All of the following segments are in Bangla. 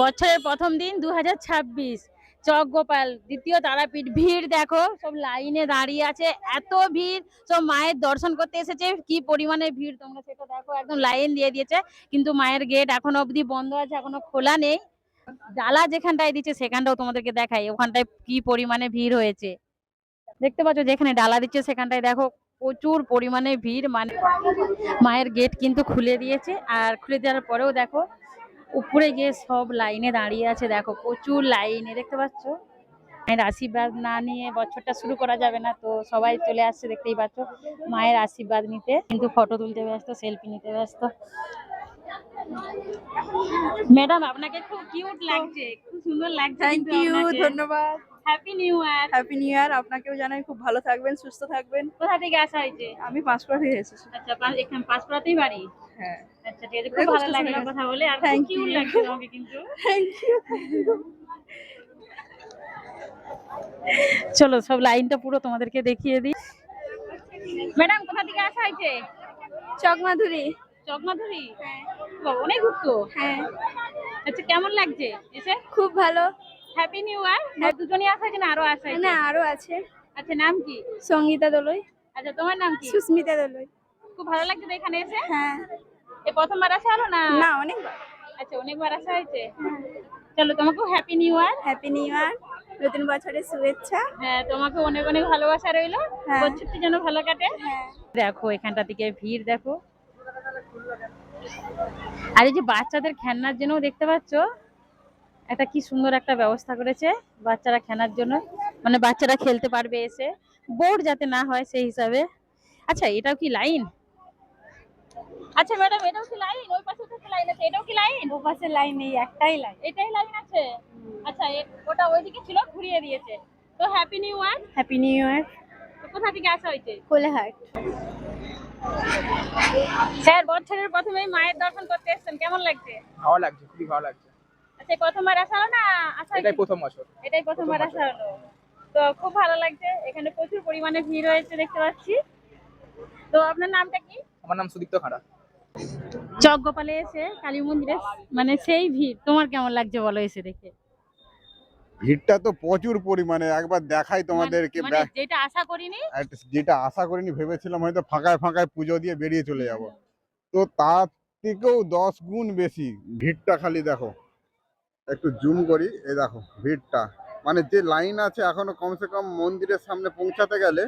বছরের প্রথম দিন দু হাজার ছাব্বিশ। চক গোপাল, দ্বিতীয় তারাপীঠ, ভিড় দেখো, সব লাইনে দাঁড়িয়ে আছে, এত ভিড়, সব মায়ের দর্শন করতে এসেছে, কি পরিমাণে ভিড় তোমরা সেটা দেখো, একদম লাইন দিয়ে দিয়েছে, কিন্তু মায়ের গেট এখনও অবধি বন্ধ আছে, এখনও খোলা নেই। ডালা যেখানটায় দিচ্ছে, সেখানটাও তোমাদেরকে দেখাই, ওখানটায় কি পরিমাণে ভিড় হয়েছে। দেখতে পাচ্ছ, যেখানে ডালা দিচ্ছে, সেখানটায় দেখো, প্রচুর পরিমাণে ভিড় মানে মায়ের গেট কিন্তু খুলে দিয়েছে, আর খুলে দেওয়ার পরেও দেখো উপরে গিয়ে সব লাইনে দাঁড়িয়ে আছে দেখো প্রচুর লাইনে দেখতে পাচ্ছ? মায়ের আশীর্বাদ না নিয়ে বছরটা শুরু করা যাবে না তো সবাই চলে আসছে দেখতেই পাচ্ছ? মায়ের আশীর্বাদ নিতে কিন্তু ফটো তুলতে ব্যস্ত সেলফি নিতে ব্যস্ত। ম্যাডাম আপনাকে খুব কিউট লাগছে খুব সুন্দর লাগছে থ্যাংক ইউ ধন্যবাদ। Happy new year happy new year আপনাকেও জানাই খুব ভালো থাকবেন সুস্থ থাকবেন। কোথা থেকে আসা হয়েছে? আমি পাঁশকুড়া থেকে এসেছি। আচ্ছা এখানে বাড়ি? হ্যাঁ। আচ্ছা ঠিক আছে খুব ভালো লাগল কথা বলে আর কিউট you. লাগছে তোমাকে কিন্তু। থ্যাংক ইউ চলো সব লাইনটা পুরো তোমাদেরকে দেখিয়ে দিই। ম্যাডাম কোথা থেকে আসা হয়েছে? চক মাধুরী চকমাধুরী বাবা, অনেক দূর তো হ্যাঁ। আচ্ছা কেমন লাগছে? এসে? খুব ভালো। হ্যাপি নিউ ইয়ার দুজনই আসা হয়েছে না আরও আসা হয়েছে না আরও আছে। আচ্ছা নাম কি? সঙ্গীতা দলই। আচ্ছা তোমার নাম কি? সুস্মিতা দলই। খুব ভালো লাগছে তো এখানে এসে? হ্যাঁ। এই প্রথমবার আসা হলো না? না অনেকবার। আচ্ছা অনেকবার আসা হয়েছে? চলো তোমাকেও happy new year happy new year নতুন বছরের শুভেচ্ছা। হ্যাঁ তোমাকে অনেক অনেক ভালোবাসা রইল। হ্যাঁ। বছরটি যেন ভালো কাটে। হ্যাঁ। দেখো এখানটা থেকে ভিড় দেখো। আর এই যে বাচ্চাদের খেলনার জন্য দেখতে পাচ্ছ একটা কি সুন্দর একটা ব্যবস্থা করেছে বাচ্চারা খেলার জন্য। মানে বাচ্চারা খেলতে পারবে এসে। বোর্ড যাতে না হয় সেই হিসাবে। আচ্ছা এটাও কি লাইন? আচ্ছা ম্যাডাম এটাও কি লাইন? ওই পাশে থেকে লাইন আছে। এটাও কি লাইন? ও পাশে লাইন নেই একটাই লাইন। এটাই লাইন আছে? আচ্ছা ওটা ওইদিকে ছিল ঘুরিয়ে দিয়েছে। তো happy new year happy new year কোথা থেকে আসা হয়েছে? কোলাহাট। স্যার বছরের প্রথমেই মায়ের দর্শন করতে এসেছেন। কেমন লাগছে? ভালো লাগছে খুবই ভালো লাগছে। আচ্ছা প্রথমবার আসা হলো না? আসা এটাই প্রথম বছর এটাই প্রথমবার প্রথম আসা হলো তো খুব ভালো লাগছে এখানে প্রচুর পরিমাণে ভিড় হয়েছে দেখতে পাচ্ছি। তো আপনার নামটা কি? আমার নাম সুদীপ্ত খাড়া। চক গোপালে এসে কালী মন্দিরে মানে সেই ভিড় তোমার কেমন লাগছে বলো এসে দেখে? ভিড়টা তো প্রচুর পরিমাণে একবার দেখাই তোমাদেরকে মানে যেটা আশা করিনি যেটা আশা করিনি ভেবেছিলাম হয়তো ফাঁকায় ফাঁকায় পুজো দিয়ে বেরিয়ে চলে যাব। তো তার থেকেও দশ গুণ বেশি ভিড়টা খালি দেখো। একটু জুম করি, এই দেখো ভিড়টা। মানে যে লাইন আছে এখনও কমসে কম মন্দিরের সামনে পৌঁছাতে গেলে,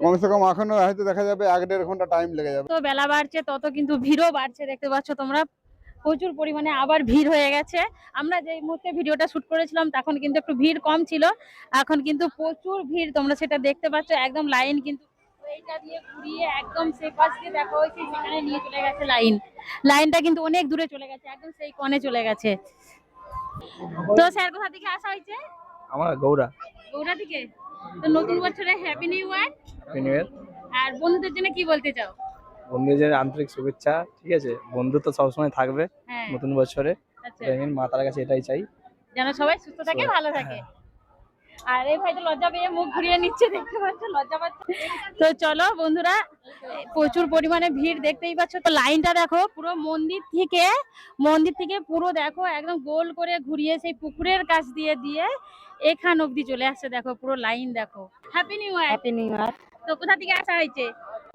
কমসে কম এখনও হয়তো দেখা যাবে এক দেড় ঘণ্টা টাইম লেগে যাবে। তো বেলা বাড়ছে, তত কিন্তু ভিড়ও বাড়ছে, দেখতে পাচ্ছ তোমরা। প্রচুর পরিমাণে আবার ভিড় হয়ে গেছে। আমরা যে মুহূর্তে ভিডিওটা শুট করেছিলাম, তখন কিন্তু একটু ভিড় কম ছিল। এখন কিন্তু প্রচুর ভিড়, তোমরা সেটা দেখতে পাচ্ছ। একদম লাইন কিন্তু দিয়ে ঘুরিয়ে একদম দেখা সেখানে নিয়ে চলে গেছে লাইন। লাইনটা কিন্তু অনেক দূরে চলে গেছে, একদম সেই কোণে চলে গেছে। তো স্যার কোথা থেকে আসা হয়েছে? আমার গৌরা গৌড়া থেকে? তো নতুন বছরে happy new year happy new year আর বন্ধুদের জন্য কি বলতে চাও? বন্ধুদের আন্তরিক শুভেচ্ছা ঠিক আছে? বন্ধু তো সবসময় থাকবে হ্যাঁ। নতুন বছরে। আচ্ছা। মাতার কাছে এটাই চাই। যেন সবাই সুস্থ থাকে ভালো থাকে। আর এই ভাই তো লজ্জা পেয়ে মুখ ঘুরিয়ে নিচ্ছে দেখতে পাচ্ছ? লজ্জা পাচ্ছে? তো চলো বন্ধুরা প্রচুর পরিমাণে ভিড় দেখতেই পাচ্ছ। তো লাইনটা দেখো পুরো মন্দির থেকে মন্দির থেকে পুরো দেখো একদম গোল করে ঘুরিয়ে সেই পুকুরের কাছ দিয়ে দিয়ে এখান অব্দি চলে আসছে দেখো পুরো লাইন দেখো। Happy new year happy new year তো কোথা থেকে আসা হয়েছে?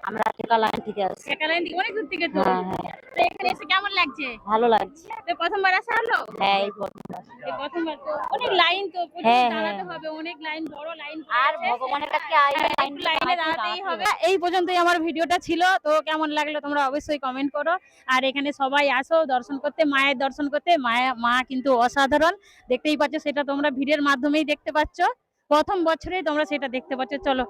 আমরা টেকা লাইন থেকে আসছি। লাইন থেকে অনেক দূর থেকে তো। হ্যাঁ হ্যাঁ। তো এখানে এসে কেমন লাগছে? ভালো লাগছে। তো প্রথমবার আসা হলো? হ্যাঁ এই প্রথমবার। এই প্রথমবার তো অনেক লাইন তো প্রচুর হ্যাঁ, দাঁড়াতে। হবে অনেক লাইন বড় লাইন আর ভগবানের কাছে আইলে লাইন লাইনে দাঁড়াতেই হবে। এই পর্যন্তই আমার ভিডিওটা ছিল। তো কেমন লাগল তোমরা অবশ্যই কমেন্ট করো। আর এখানে সবাই আসো দর্শন করতে মায়ের দর্শন করতে। মায়া মা কিন্তু অসাধারণ। দেখতেই পাচ্ছ সেটা তোমরা ভিডিওর মাধ্যমেই দেখতে পাচ্ছ। প্রথম বছরেই তোমরা সেটা দেখতে পাচ্ছ। চলো।